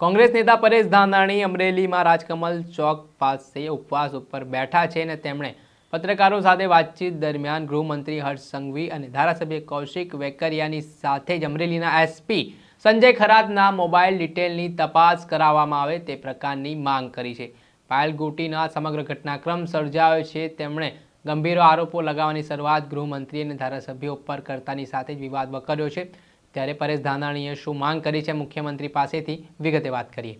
કોંગ્રેસ નેતા પરેશ ધાનાણી અમરેલીમાં રાજકમલ ચોક પાસે ઉપવાસ ઉપર બેઠા છે અને તેમણે પત્રકારો સાથે વાતચીત દરમિયાન ગૃહમંત્રી હર્ષ સંઘવી અને ધારાસભ્ય કૌશિક વેકરિયાની સાથે જ અમરેલીના એસપી સંજય ખરાતના મોબાઈલ ડિટેલની તપાસ કરાવવામાં આવે તે પ્રકારની માંગ કરી છે. પાયલ ગોટીના સમગ્ર ઘટનાક્રમ સર્જાયો છે. તેમણે ગંભીર આરોપો લગાવવાની શરૂઆત ગૃહમંત્રી અને ધારાસભ્યો ઉપર કરતાની સાથે જ વિવાદ વકર્યો છે. ત્યારે પરેશ ધાનાણીએ શું માંગ કરી છે મુખ્યમંત્રી પાસેથી? વિગતે વાત કરીએ.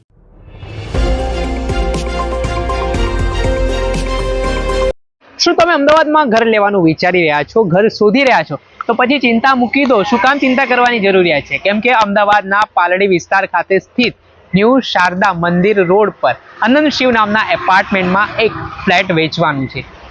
શું તમે અમદાવાદમાં ઘર લેવાનું વિચારી રહ્યા છો? ઘર શોધી રહ્યા છો? તો પછી ચિંતા મૂકી દો. શું કામ ચિંતા કરવાની જરૂરિયાત છે? કેમ કે અમદાવાદના પાલડી વિસ્તાર ખાતે સ્થિત ન્યૂ શારદા મંદિર રોડ પર અનંત શિવ નામના એપાર્ટમેન્ટમાં એક ફ્લેટ વેચવાનું છે.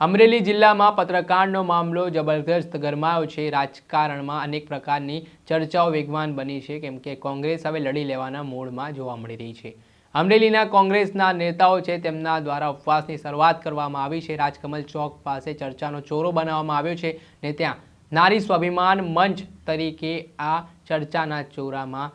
અમરેલી જિલ્લામાં પત્રકારનો મામલો જબરદસ્ત ગરમાયો છે. રાજકારણમાં અનેક પ્રકારની ચર્ચાઓ વેગવાન બની છે, કેમ કે કોંગ્રેસ હવે લડી લેવાના મૂડમાં જોવા મળી રહી છે. અમરેલીના કોંગ્રેસના નેતાઓ છે, તેમના દ્વારા ઉપવાસની શરૂઆત કરવામાં આવી છે. રાજકમલ ચોક પાસે ચર્ચાનો ચોરો બનાવવામાં આવ્યો છે ને ત્યાં નારી સ્વાભિમાન મંચ તરીકે આ ચર્ચાના ચોરામાં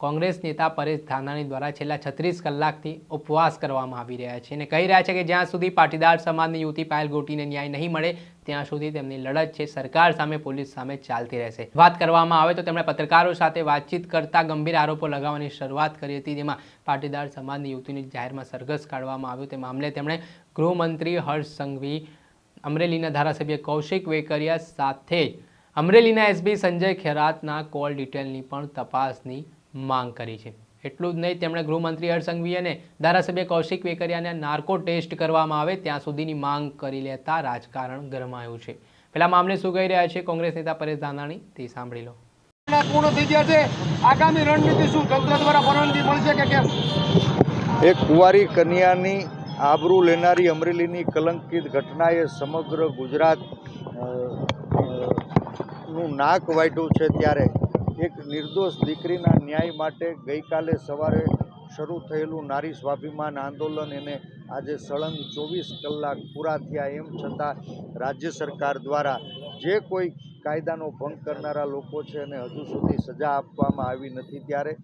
કોંગ્રેસ નેતા પરેશ ધાનાણી દ્વારા છેલ્લા છત્રીસ કલાકથી ઉપવાસ કરવામાં આવી રહ્યા છે અને કહી રહ્યા છે કે જ્યાં સુધી પાટીદાર સમાજની યુવતી પાયલ ગોટીને ન્યાય નહીં મળે, ત્યાં સુધી તેમની લડત છે. સરકાર સામે, પોલીસ સામે ચાલતી રહેશે. વાત કરવામાં આવે તો તેમણે પત્રકારો સાથે વાતચીત કરતા ગંભીર આરોપો લગાવવાની શરૂઆત કરી હતી, જેમાં પાટીદાર સમાજની યુવતીની જાહેરમાં સરઘસ કાઢવામાં આવ્યો. તે મામલે તેમણે ગૃહમંત્રી હર્ષ સંઘવી, અમરેલીના ધારાસભ્ય કૌશિક વેકરિયા સાથે અમરેલીના એસબી સંજય ખેરાતના કોલ ડિટેલની પણ તપાસની માંગ કરી છે. એટલું જ નહીં તેમણે ગૃહમંત્રી હર્ષ સંઘવી અને ધારાસભ્ય કૌશિક વેકરિયાને નાર્કો ટેસ્ટ કરવામાં આવે ત્યાં સુધીની માંગ કરી લેતા રાજકારણ ગરમાયું છે. પેલા મામલે શું કહી રહ્યા છે કોંગ્રેસ નેતા પરેશ ધાનાણી તે સાંભળી લો. પૂર્ણ થઈ ગયા છે. આગામી રણનીતિ શું? તંત્ર દ્વારા પરવાનગી મળશે કે કેમ? એક કુંવારી કન્યાની આબરૂ લેનારી અમરેલીની કલંકિત ઘટનાએ સમગ્ર ગુજરાતનું નાક વાટ્યું છે ત્યારે એક નિર્દોષ દીકરીના ન્યાય માટે ગઈકાલે સવારે શરૂ થયેલું નારી સ્વાભિમાન આંદોલન એને આજે સળંગ ચોવીસ કલાક પૂરા થયા એમ છતાં રાજ્ય સરકાર દ્વારા જે કોઈ કાયદાનો ભંગ કરનારા લોકો છે એને હજુ સુધી સજા આપવામાં આવી નથી ત્યારે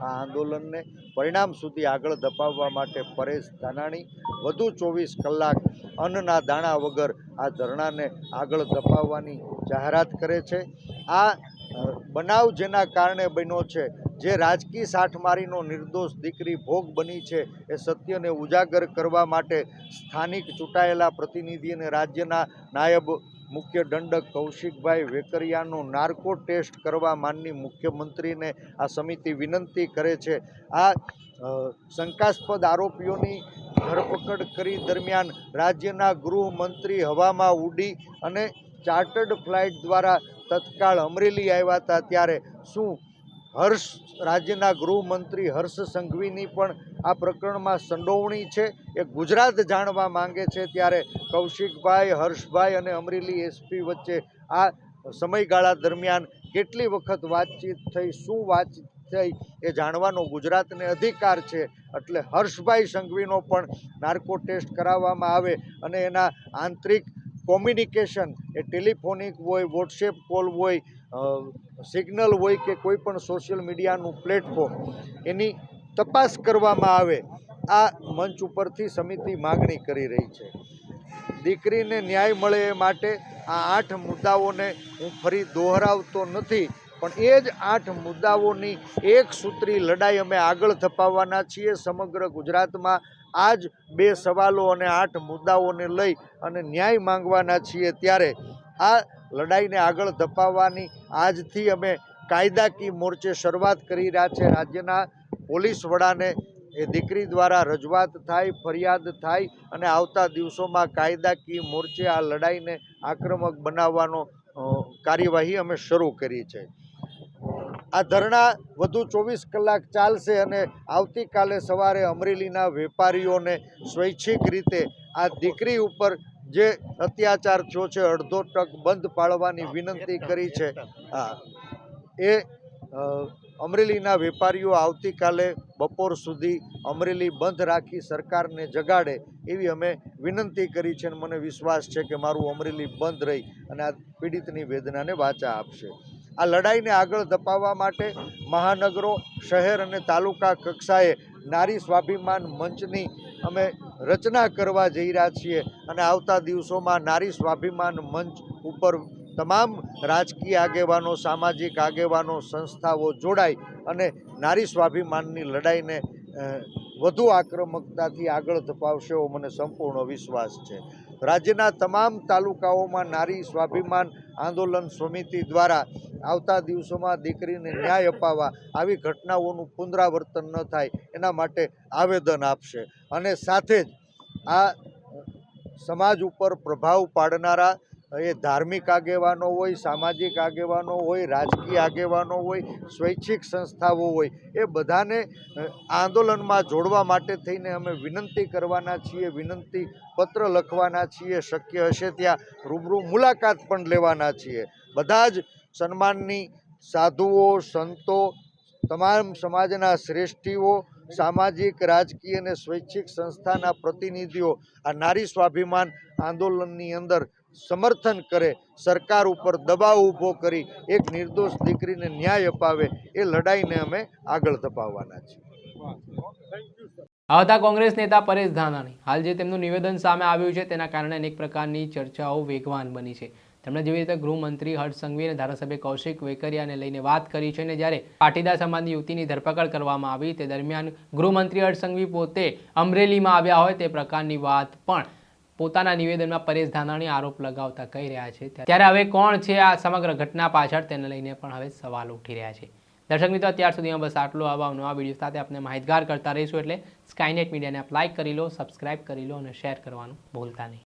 આ આંદોલનને પરિણામ સુધી આગળ ધપાવવા માટે પરેશ ધાનાણી વધુ ચોવીસ કલાક અન્નના દાણા વગર આ ધરણાને આગળ ધપાવવાની જાહેરાત કરે છે. આ બનાવ જેના કારણે બન્યો છે. જે રાજકીય સાઠમારીનો નિર્દોષ દીકરી ભોગ બની છે એ સત્યને ઉજાગર કરવા માટે સ્થાનિક ચૂંટાયેલા પ્રતિનિધિ અને રાજ્યના નાયબ મુખ્ય દંડક કૌશિકભાઈ વેકરિયાનો નાર્કો ટેસ્ટ કરવા માનની મુખ્યમંત્રીને આ સમિતિ વિનંતી કરે છે. આ શંકાસ્પદ આરોપીઓની ધરપકડ કરી દરમિયાન રાજ્યના ગૃહમંત્રી હવામાં ઉડી અને ચાર્ટર્ડ ફ્લાઇટ દ્વારા તત્કાળ અમરેલી આવ્યા હતા ત્યારે શું હર્ષ રાજ્યના ગૃહમંત્રી હર્ષ સંઘવીની પણ આ પ્રકરણમાં સંડોવણી છે? એ ગુજરાત જાણવા માંગે છે ત્યારે કૌશિકભાઈ, હર્ષભાઈ અને અમરેલી એસપી વચ્ચે આ સમયગાળા દરમિયાન કેટલી વખત વાતચીત થઈ, શું વાતચીત થઈ એ જાણવાનો ગુજરાતને અધિકાર છે. એટલે હર્ષભાઈ સંઘવીનો પણ નાર્કો ટેસ્ટ કરાવવામાં આવે અને એના આંતરિક કોમ્યુનિકેશન એ ટેલિફોનિક હોય, વોટ્સએપ કોલ હોય સિગ્નલ હોય કે કોઈ પણ સોશિયલ મીડિયાનું પ્લેટફોર્મ, એની તપાસ કરવામાં આવે, આ મંચ ઉપરથી સમિતિ માગણી કરી રહી છે. દીકરીને ન્યાય મળે એ માટે આ આઠ મુદ્દાઓને હું ફરી દોહરાવતો નથી, પણ એ જ આઠ મુદ્દાઓની એક સૂત્રી લડાઈ અમે આગળ ધપાવવાના છીએ સમગ્ર ગુજરાતમાં. આ જ બે સવાલો અને આઠ મુદ્દાઓને લઈ અને ન્યાય માંગવાના છીએ ત્યારે આ લડાઈને આગળ ધપાવવાની આજથી અમે કાયદાકીય મોરચે શરૂઆત કરી રહ્યા છે. રાજ્યના પોલીસ વડાને એ દીકરી દ્વારા રજૂઆત થાય, ફરિયાદ થાય અને આવતા દિવસોમાં કાયદાકીય મોરચે આ લડાઈને આક્રમક બનાવવાનો કાર્યવાહી અમે શરૂ કરી છે. આ ધરણા વધુ ચોવીસ કલાક ચાલશે અને આવતીકાલે સવારે અમરેલીના વેપારીઓને સ્વૈચ્છિક રીતે આ દીકરી ઉપર જે અત્યાચાર થયો છે, અડધો ટક બંધ પાડવાની વિનંતી કરી છે, હા, એ અમરેલીના વેપારીઓ આવતીકાલે બપોર સુધી અમરેલી બંધ રાખી સરકારને જગાડે એવી અમે વિનંતી કરી છે અને મને વિશ્વાસ છે કે મારું અમરેલી બંધ રહી અને આ પીડિતની વેદનાને વાચા આપશે. આ લડાઈને આગળ ધપાવવા માટે મહાનગરો, શહેર અને તાલુકા કક્ષાએ નારી સ્વાભિમાન મંચની અમે રચના કરવા જઈ રહ્યા છીએ અને આવતા દિવસોમાં નારી સ્વાભિમાન મંચ ઉપર તમામ રાજકીય આગેવાનો, સામાજિક આગેવાનો, સંસ્થાઓ જોડાઈ અને નારી સ્વાભિમાનની લડાઈને વધુ આક્રમકતાથી આગળ ધપાવશે એવો મને સંપૂર્ણ વિશ્વાસ છે. રાજ્યના તમામ તાલુકાઓમાં નારી સ્વાભિમાન આંદોલન સમિતિ દ્વારા આવતા દિવસોમાં દીકરીને ન્યાય અપાવવા. આવી ઘટનાઓનું પુનરાવર્તન ન થાય, એના માટે આવેદન આપશે. અને સાથે જ આ સમાજ ઉપર પ્રભાવ પાડનારા એ ધાર્મિક આગેવાનો હોય, સામાજિક આગેવાનો હોય, રાજકીય આગેવાનો હોય, સ્વૈચ્છિક સંસ્થાઓ હોય, એ બધાને આંદોલનમાં જોડવા માટે થઈને અમે વિનંતી કરવાના છીએ, વિનંતી પત્ર લખવાના છીએ, શક્ય હશે ત્યાં રૂબરૂ મુલાકાત પણ લેવાના છીએ. બધા જ સન્માનની સાધુઓ, સંતો, તમામ સમાજના શ્રેષ્ઠીઓ, સામાજિક, રાજકીય અને સ્વૈચ્છિક સંસ્થાના પ્રતિનિધિઓ આ નારી સ્વાભિમાન આંદોલનની અંદર સમર્થન કરે, સરકાર ઉપર દબાવ ઊભો કરી, એક નિર્દોષ દીકરીને ન્યાય અપાવે, એ લડાઈને અમે આગળ ધપાવવાના છીએ. આવતા કોંગ્રેસ નેતા પરેશ ધાનાણી. હાલ જે તેમનું નિવેદન સામે આવ્યું છે, તેના કારણે અનેક પ્રકારની ચર્ચાઓ વેગવાન બની છે. તેમણે જેવી રીતે ગૃહમંત્રી હર્ષ સંઘવી અને ધારાસભ્ય કૌશિક વેકરિયાને લઈને વાત કરી છે અને જ્યારે પાટીદાર સમાજની યુવતીની ધરપકડ કરવામાં આવી, તે દરમિયાન ગૃહમંત્રી હર્ષ સંઘવી પોતે અમરેલીમાં આવ્યા હોય તે પ્રકારની વાત પણ પોતાના નિવેદનમાં પરેશ ધાનાણી આરોપ લગાવતા કહી રહ્યા છે. ત્યારે હવે કોણ છે આ સમગ્ર ઘટના પાછળ તેને લઈને પણ હવે સવાલ ઉઠી રહ્યા છે. દર્શક મિત્રો, અત્યાર સુધીમાં બસ આટલું આવા નવા વીડિયો સાથે આપણે માહિતગાર કરતા રહીશું એટલે સ્કાયનેટ મીડિયાને આપ લાઇક કરી લો સબસ્ક્રાઇબ કરી લો અને શેર કરવાનું ભૂલતા નહીં.